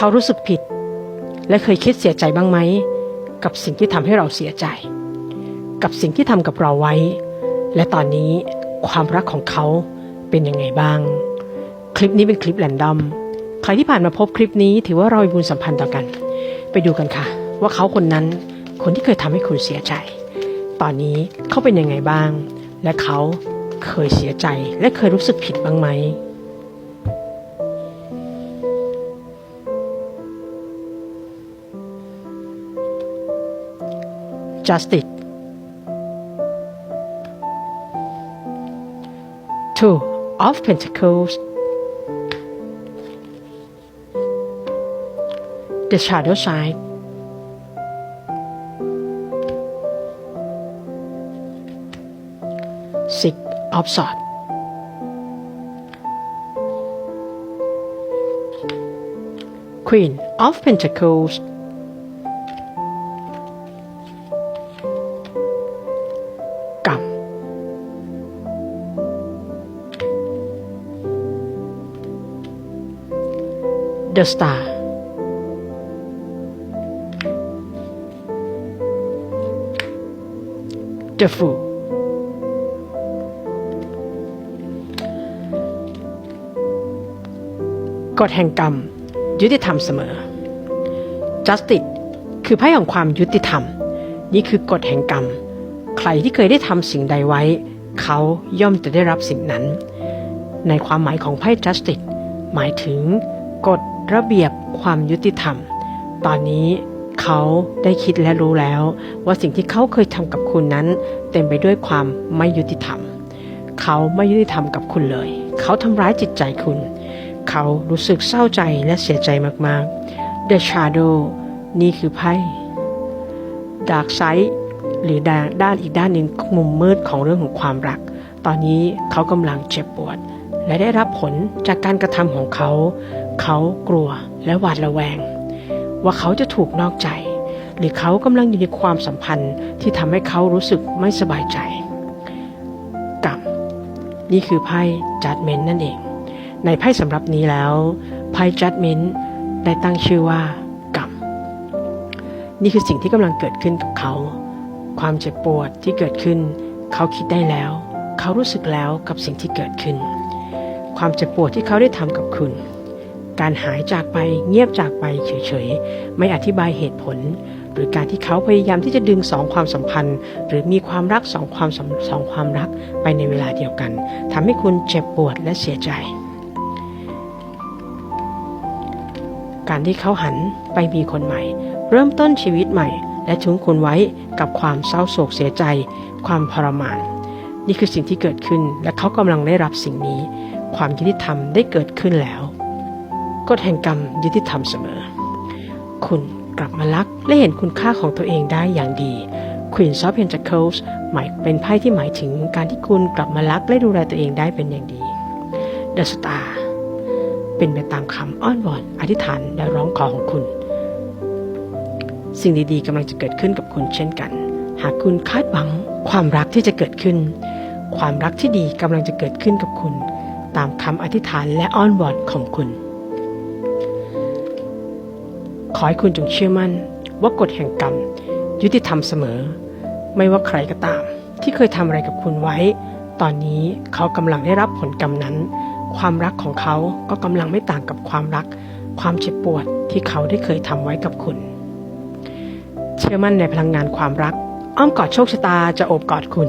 เขารู้สึกผิด และเคยคิดเสียใจบ้างไหม กับสิ่งที่ทำให้เราเสียใจ กับสิ่งที่ทำกับเราไว้ และตอนนี้ความรักของเขาเป็นยังไงบ้าง คลิปนี้เป็นคลิปแรนดอมใครที่ผ่านมาพบคลิปนี้ถือว่าเรามีบุญสัมพันธ์ต่อกัน ไปดูกันค่ะ ว่าเขาคนนั้นคนที่เคยทำให้คุณเสียใจ ตอนนี้เขาเป็นยังไงบ้าง และเขาเคยเสียใจและเคยรู้สึกผิดบ้างไหม justice. Two of Pentacles. The shadow side. Six of Swords. Queen of Pentacles. The Star. The Fool. กฎแห่งกรรม ยุติธรรมเสมอ justice คือไพ่ของความยุติธรรม นี่คือกฎแห่งกรรม ใครที่เคยได้ทำสิ่งใดไว้ เขาย่อมจะได้รับสิ่งนั้น ในความหมายของไพ่ justice หมายถึงกฎ ระเบียบความยุติธรรม ตอนนี้เขาได้คิดและรู้แล้ว ว่าสิ่งที่เขาเคยทำกับคุณนั้น เต็มไปด้วยความไม่ยุติธรรม เขาไม่ยุติธรรมกับคุณเลย เขาทำร้ายจิตใจคุณ เขารู้สึกเศร้าใจและเสียใจมากๆ The Shadow นี่คือไพ่ Dark Side หรือด้านด้านอีกด้านหนึ่งมุมมืดของเรื่องของความรัก ตอนนี้เขากำลังเจ็บปวด และได้รับผลจากการกระทำของเขา เขากลัวและหวาดระแวง ว่าเขาจะถูกนอกใจ หรือเขากำลังอยู่ในความสัมพันธ์ที่ทำให้เขารู้สึกไม่สบายใจกรรมนี่คือไพ่จัดเมนนั่นเอง ในไพ่สำหรับนี้แล้วไพ่ judgment ได้ตั้งชื่อว่ากรรมนี่คือสิ่งที่กำลังเกิดขึ้นกับเขา ความเจ็บปวดที่เกิดขึ้น เขาคิดได้แล้ว เขารู้สึกแล้วกับสิ่งที่เกิดขึ้น ความเจ็บปวดที่เขาได้ทำกับคุณ การหายจากไปเงียบจากไปเฉยๆ ไม่อธิบายเหตุผล หรือการที่เขาพยายามที่จะดึงสองความสัมพันธ์ หรือมีความรักสองความสัมสองความรักไปในเวลาเดียวกันทำให้คุณเจ็บปวดและเสียใจ การที่เขาหันไปมีคนใหม่ เริ่มต้นชีวิตใหม่ และทิ้งคุณไว้กับความเศร้าโศกเสียใจ ความทรมาน นี่คือสิ่งที่เกิดขึ้นและเขากำลังได้รับสิ่งนี้ ความยุติธรรมได้เกิดขึ้นแล้ว กฎแห่งกรรมยุติธรรมเสมอ คุณกลับมารักและเห็นคุณค่าของตัวเองได้อย่างดี Queen of Pentacles หมายเป็นไพ่ที่หมายถึงการที่คุณกลับมารักและดูแลตัวเองได้เป็นอย่างดี The Star เป็นไปตามคำอ้อนวอนอธิษฐานและร้องขอของคุณ สิ่งดีๆกำลังจะเกิดขึ้นกับคุณเช่นกัน หากคุณคาดหวังความรักที่จะเกิดขึ้น ความรักที่ดีกำลังจะเกิดขึ้นกับคุณ ตามคำอธิษฐานและอ้อนวอนของคุณ ขอให้คุณจงเชื่อมั่นว่ากฎแห่งกรรม ยุติธรรมเสมอ ไม่ว่าใครก็ตาม ที่เคยทำอะไรกับคุณไว้ ตอนนี้เขากำลังได้รับผลกรรมนั้น ความรักของเขาก็กำลังไม่ต่างกับความรัก ความเจ็บปวดที่เขาได้เคยทำไว้กับคุณ เชื่อมั่นในพลังงานความรัก อ้อมกอดโชคชะตาจะโอบกอดคุณ